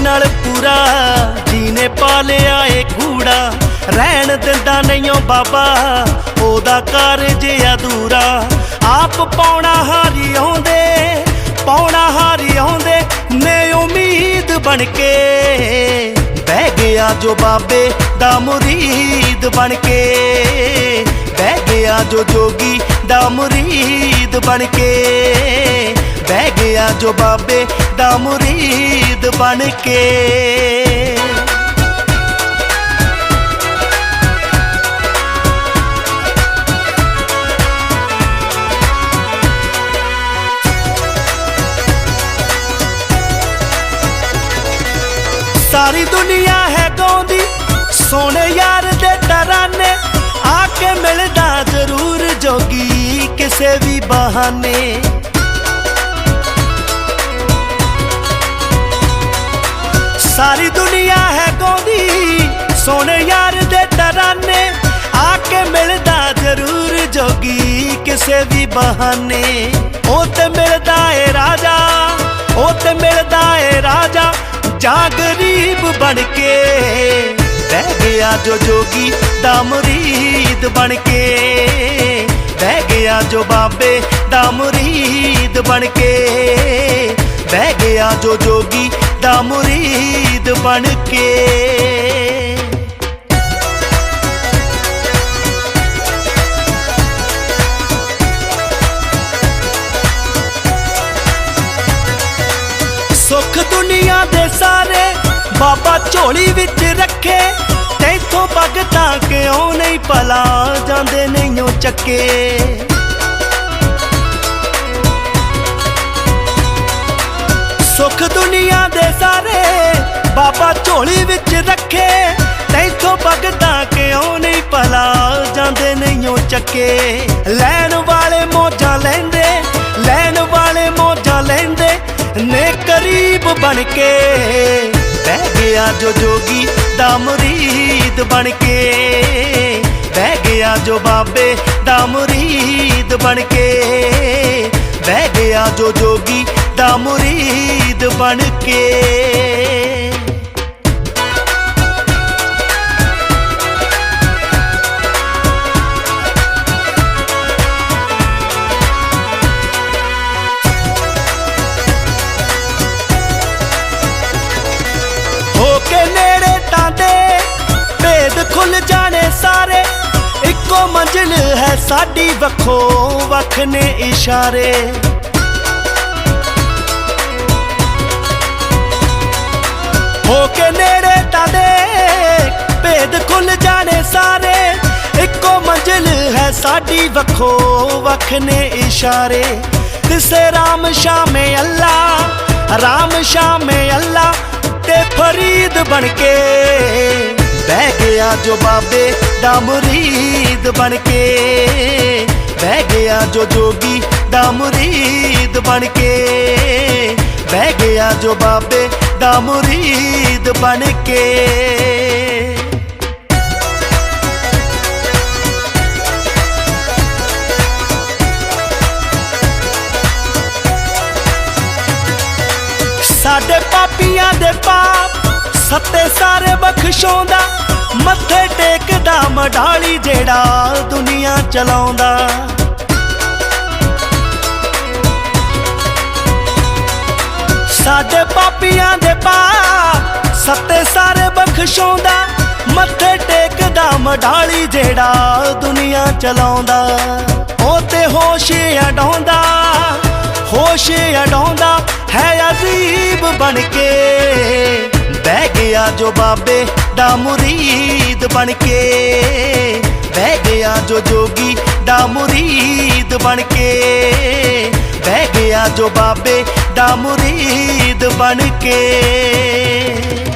ਨਾਲ ਪੂਰਾ। ਜੀਨੇ ਪਾ ਲਿਆ ਏ ਕੂੜਾ। ਰਹਿਣ ਦਿੰਦਾ ਨਹੀਂ ਓ ਬਾਬਾ। ਉਹਦਾ ਕਾਰਜ ਅਧੂਰਾ। ਆਪ ਪਾਉਣਾ ਹਾਰੀ ਆਉਂਦੇ ਪਾਉਣਾ ਹਾਰੀ ਆਉਂਦੇ। ਨੇ ਉਮੀਦ ਬਣ ਕੇ ਬਹਿ ਗਿਆ ਜੋ ਬਾਬੇ ਦਾ ਮੁਰੀਦ ਬਣ ਕੇ। ਬਹਿ ਗਿਆ ਜੋ ਜੋਗੀ ਦਾ ਮੁਰੀਦ ਬਣ ਕੇ। ਬਹਿ ਗਿਆ ਜੋ ਬਾਬੇ ਦਾ ਮੁਰੀਦ ਬਣ ਕੇ। ਸਾਰੀ ਦੁਨੀਆ ਹੈ ਗਾਉਂਦੀ ਸੋਹਣੇ ਯਾਰ ਦੇ ਤਰਾਨੇ ਆ ਕੇ ਮਿਲਦਾ ਜ਼ਰੂਰ ਜੋਗੀ ਕਿਸੇ ਵੀ ਬਹਾਨੇ। ਸਾਰੀ ਦੁਨੀਆ ਹੈ ਗਾਉਂਦੀ। ਸੋਹਣੇ ਯਾਰ ਦੇ ਤਰਾਨੇ ਆ ਕੇ ਮਿਲਦਾ ਜ਼ਰੂਰ ਜੋਗੀ ਕਿਸੇ ਵੀ ਬਹਾਨੇ। ਉਹ ਤੇ ਮਿਲਦਾ ਏ ਰਾਜਾ, ਉਹ ਤੇ ਮਿਲਦਾ ਏ ਰਾਜਾ, ਜਾਂ ਗਰੀਬ ਬਣ ਕੇ। ਬਹਿ ਗਿਆ ਜੋ ਜੋਗੀ ਦਾ ਮੁਰੀਦ ਬਣ ਕੇ। ਬਹਿ ਗਿਆ ਜੋ ਬਾਬੇ ਦਾ ਮੁਰੀਦ ਬਣ ਕੇ। ਬਹਿ ਗਿਆ ਜੋ ਜੋਗੀ ਦਾ ਮੁਰੀਦ ਬਣ ਕੇ। ਸੁੱਖ ਦੁਨੀਆ ਦੇ ਸਾਰੇ ਬਾਬਾ ਝੋਲੀ ਵਿੱਚ ਰੱਖੇ। ਤੈਥੋਂ ਭਗਤਾਂ ਕਿਉਂ ਨਹੀਂ ਭਲਾ? ਜਾਂਦੇ ਨਹੀਂ ਉਹ ਚੱਕੇ। ਸੁੱਖ ਦੁਨੀਆ ਦੇ ਸਾਰੇ ਬਾਬਾ ਝੋਲੀ ਵਿੱਚ ਰੱਖੇ। ਤੈਥੋਂ ਭਗਤਾਂ ਕਿਉਂ ਨਹੀਂ ਭਲਾ? ਜਾਂਦੇ ਨਹੀਂ ਉਹ ਚੱਕੇ। ਲੈਣ ਵਾਲੇ ਮੋਜਾਂ ਲੈਂਦੇ, ਲੈਣ ਵਾਲੇ ਮੋਜਾਂ ਲੈਂਦੇ ਨੇ ਕਰੀਬ ਬਣ ਕੇ। ਬਹਿ ਗਿਆ ਜੋ ਜੋਗੀ ਦਾ ਮੁਰੀਦ ਬਣ ਕੇ। ਬਹਿ ਗਿਆ ਜੋ ਬਾਬੇ ਦਾ ਮੁਰੀਦ ਬਣ ਕੇ। ਬਹਿ ਗਿਆ ਜੋ ਜੋਗੀ ਦਾ ਮੁਰੀਦ ਬਣ ਕੇ। ਹੋ ਕੇ ਨੇੜੇ ਤਾਂਦੇ ਭੇਦ ਖੁੱਲ ਜਾਣੇ ਸਾਰੇ। ਇੱਕੋ ਮੰਜ਼ਿਲ ਹੈ ਸਾਡੀ, ਵੱਖੋ ਵੱਖ ਨੇ ਇਸ਼ਾਰੇ। ਹੋ ਕੇ ਨੇੜੇ ਤਾਂਦੇ ਭੇਦ ਖੁੱਲ ਜਾਣੇ ਸਾਰੇ। ਇੱਕੋ ਮੰਜ਼ਿਲ ਹੈ ਸਾਡੀ, ਵੱਖੋ ਵੱਖ ਨੇ ਇਸ਼ਾਰੇ। ਤਿਸੇ ਰਾਮ ਸ਼ਾਮੇ ਅੱਲਾ, ਰਾਮ ਸ਼ਾਮੇ ਅੱਲਾ ਤੇ ਫਰੀਦ ਬਣ ਕੇ। ਬਹਿ ਗਿਆ ਜੋ ਬਾਬੇ ਦਾ ਮੁਰੀਦ ਬਣ ਕੇ। ਬਹਿ ਗਿਆ ਜੋ ਜੋਗੀ ਦਾ ਮੁਰੀਦ ਬਣ ਕੇ। ਬਹਿ ਗਿਆ ਜੋ ਬਾਬੇ ਦਾ ਮੁਰੀਦ ਬਣ ਕੇ। ਸਾਡੇ ਪਾਪੀਆਂ ਦੇ ਪਾਪ ਸੱਤੇ ਸਾਰੇ ਬਖਸ਼ਾਉਂਦਾ ਮੱਥੇ ਟੇਕਦਾ ਮਢਾਲੀ ਜਿਹੜਾ ਦੁਨੀਆ ਚਲਾਉਂਦਾ। ਸਾਡੇ ਪਾਪੀਆਂ ਦੇ ਪਾਪ ਸੱਤੇ ਸਾਰੇ ਬਖਸ਼ਾਉਂਦਾ ਮੱਥੇ ਟੇਕਦਾ ਮਢਾਲੀ ਜਿਹੜਾ ਦੁਨੀਆ ਚਲਾਉਂਦਾ। ਉਹ ਤੇ ਹੋਸ਼ ਅਡਾਉਂਦਾ ਹੋਸ਼ ਅਡਾਉਂਦਾ, ਹੈ ਅਜ਼ੀਬ ਬਣ ਕੇ। ਬਹਿ ਗਿਆ ਜੋ ਬਾਬੇ ਦਾ ਮੁਰੀਦ ਬਣ ਕੇ। ਬਹਿ ਗਿਆ ਜੋ ਜੋਗੀ ਦਾ ਮੁਰੀਦ ਬਣ ਕੇ। ਬਹਿ ਗਿਆ ਜੋ ਬਾਬੇ ਦਾ ਮੁਰੀਦ ਬਣ ਕੇ